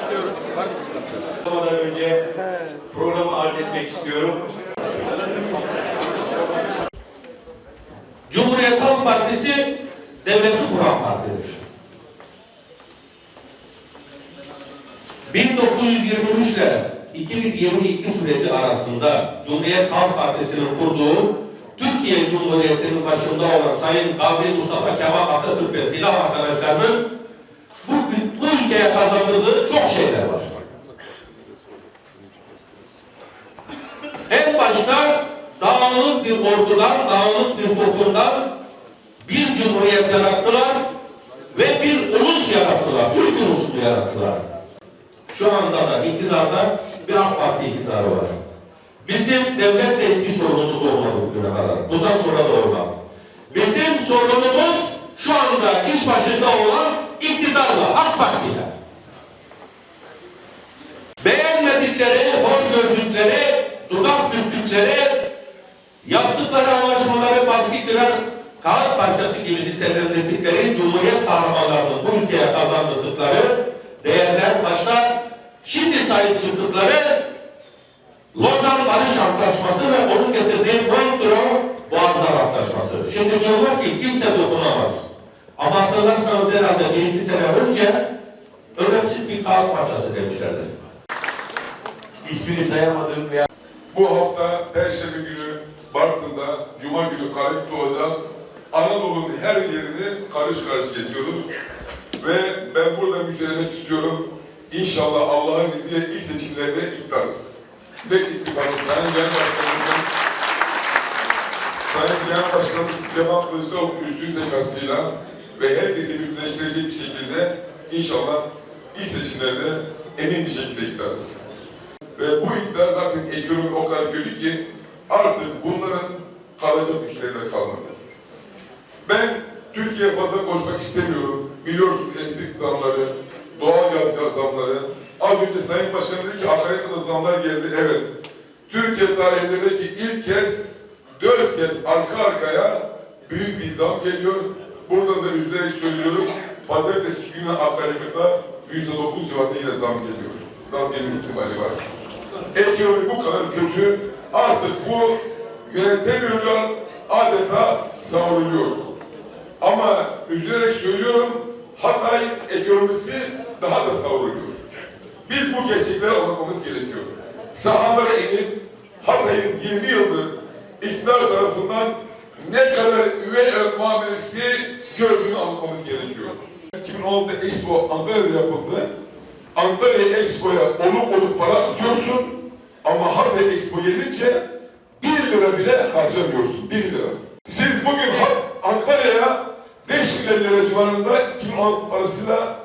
başlıyoruz. Var mı sıkıntı? Olmadan önce programı arz etmek istiyorum. Cumhuriyet Halk Partisi devleti kuran partidir. 1923 ile 2022 süreci arasında Cumhuriyet Halk Partisi'nin kurduğu Türkiye Cumhuriyeti'nin başında olan Sayın Gazi Mustafa Kemal Atatürk ve silah arkadaşlarının ülkeye kazandırdığı çok şeyler var. En başta dağınık bir ordudan, dağınık bir toplumdan bir cumhuriyet yarattılar ve bir ulus yarattılar. Türk ulusunu yarattılar. Şu anda da iktidarda bir AK Parti iktidarı var. Bizim devletle hiçbir sorunumuz olmadı bugüne kadar. Bundan sonra da olmaz. Bizim sorunumuz şu anda iş başında olan iktidarla, AK Parti'yle. Beğenmedikleri, hor gördükleri, dudak büktükleri, yaptıkları anlaşmaları basit birer kağıt parçası gibi nitelendirdikleri Cumhuriyet kahramanlarının bu ülkeye kazandırdıkları değerler başta şimdi sahip çıktıkları Lozan Barış Antlaşması ve onun getirdiği Montreux Boğazlar Antlaşması. Şimdi diyorlar ki kimse dokunamaz. Ama hatırlarsanız herhalde bir iki sene önce önemsiz bir kağıt parçası demişlerdi. İsmini sayamadığım veya Bu hafta Perşembe günü Bartın'da, Cuma günü Karayip'te olacağız. Anadolu'nun her yerini karış karış geziyoruz. Ve ben burada müjdelemek istiyorum. İnşallah Allah'ın izniyle ilk seçimlerde iktidarız. Ve iktidarın Sayın Genel Başkanımızın Sayın Genel Başkanımız Kemal Kılıçdaroğlu üstün zekasıyla ve herkesi birleştirecek bir şekilde inşallah ilk seçimlerde emin bir şekilde iktidarız. Ve bu iktidar zaten ekonomi o kadar kötü ki artık bunların kalacak güçleri de kalmadı. Ben Türkiye'ye fazla koşmak istemiyorum. Biliyorsunuz elektrik zamları, doğalgaz gaz zamları. Az önce Sayın Başkan dedi ki akaryakıta zamlar geldi. Evet. Türkiye tarihindeki ilk kez, dört kez arka arkaya büyük bir zam geliyor. Buradan da üzülerek söylüyorum. Pazartesi günü akaryakıta yüzde dokuz civarında yine zam geliyor. Zam gelme ihtimali var. Ekonomi bu kadar kötü. Artık bu yönetemiyorlar. Adeta savruluyor. Ama üzülerek söylüyorum, Hatay ekonomisi daha da savruluyor. Biz bu gerçekleri anlatmamız gerekiyor. Sahalara inip Hatay'ın 20 yıldır iktidar tarafından ne kadar üvey muamelesi gördüğünü anlatmamız gerekiyor. 2016'da Expo Antalya'da yapıldı. Antalya Expo'ya oluk oluk para atıyorsun ama Hatay Expo gelince 1 lira bile harcamıyorsun. 1 lira. Siz bugün Antalya'ya 5 milyon lira civarında 2016 parasıyla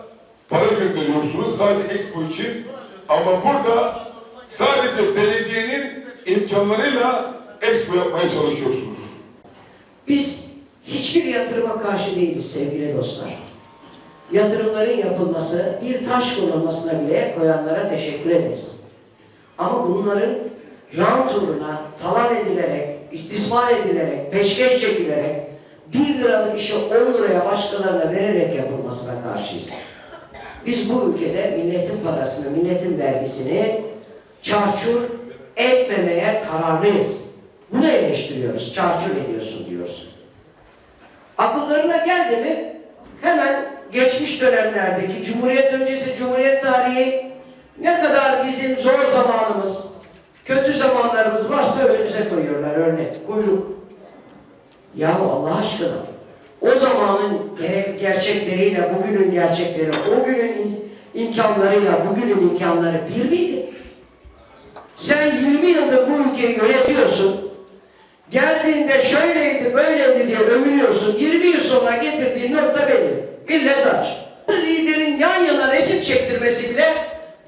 para gönderiyorsunuz sadece Expo için. Ama burada sadece belediyenin imkanlarıyla Expo yapmaya çalışıyorsunuz. Biz hiçbir yatırıma karşı değiliz sevgili dostlar. Yatırımların yapılması, bir taş konulmasına bile koyanlara teşekkür ederiz. Ama bunların rant uğruna talan edilerek, istismar edilerek, peşkeş çekilerek, bir liralık işi on liraya başkalarına vererek yapılmasına karşıyız. Biz bu ülkede milletin parasını, milletin vergisini çarçur etmemeye kararlıyız. Bunu eleştiriyoruz. Çarçur ediyorsun diyoruz. Akıllarına geldi mi hemen geçmiş dönemlerdeki Cumhuriyet öncesi Cumhuriyet tarihi ne kadar bizim zor zamanımız, kötü zamanlarımız varsa önümüze koyuyorlar örnek, kuyruk. Yahu Allah aşkına o zamanın gerçekleriyle bugünün gerçekleri, o günün imkanlarıyla bugünün imkanları bir miydi? Sen 20 yıldır bu ülkeyi yönetiyorsun. Geldiğinde şöyleydi, böyleydi diye övünüyorsun. 20 yıl sonra getirdiğin nokta belli. Millet aç. Liderin yan yana resim çektirmesi bile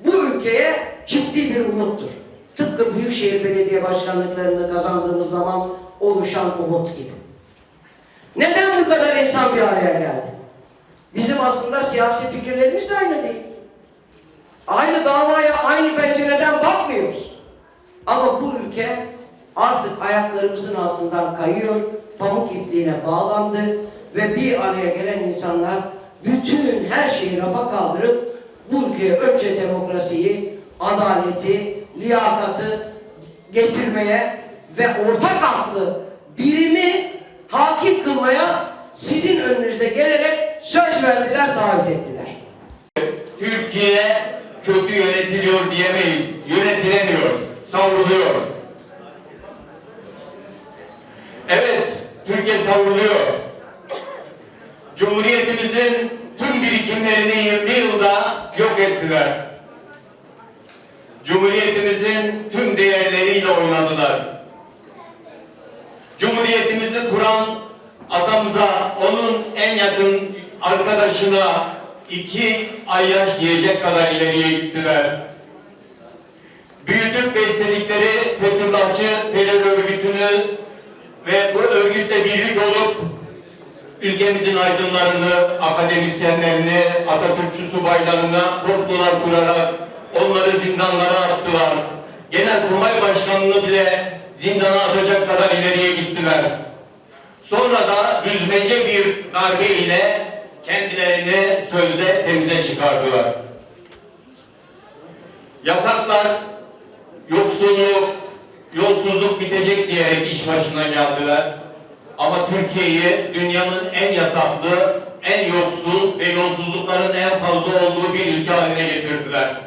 bu ülkeye ciddi bir umuttur. Tıpkı Büyükşehir Belediye Başkanlıklarını kazandığımız zaman oluşan umut gibi. Neden bu kadar insan bir araya geldi? Bizim aslında siyasi fikirlerimiz de aynı değil. Aynı davaya aynı pencereden bakmıyoruz. Ama bu ülke artık ayaklarımızın altından kayıyor, pamuk ipliğine bağlandı ve bir araya gelen insanlar bütün her şeyi rafa kaldırıp bu ülkeye önce demokrasiyi, adaleti, liyakatı getirmeye ve ortak aklı birimi hakim kılmaya sizin önünüzde gelerek söz verdiler, taahhüt ettiler. Türkiye kötü yönetiliyor diyemeyiz. Yönetilemiyor, savruluyor. Evet, Türkiye savruluyor. Cumhuriyetimizin tüm birikimlerini 20 yılda yok ettiler. Cumhuriyetimizin tüm değerleriyle oynadılar. Cumhuriyetimizi kuran atamıza, onun en yakın arkadaşına iki ay yaş yiyecek kadar ileriye gittiler. Büyütüp besledikleri Fethullahçı terör örgütünü ve bu örgütle birlik olup ülkemizin aydınlarını, akademisyenlerini, Atatürkçü subaylarına korkular kurarak onları zindanlara attılar. Genelkurmay Başkanı'nı bile zindana atacak kadar ileriye gittiler. Sonra da düzmece bir darbe ile kendilerini sözde temize çıkardılar. Yasaklar, yoksulluk, yolsuzluk bitecek diyerek iş başına geldiler. Ama Türkiye'yi dünyanın en yasaklı, en yoksul ve yolsuzlukların en fazla olduğu bir ülke haline getirdiler.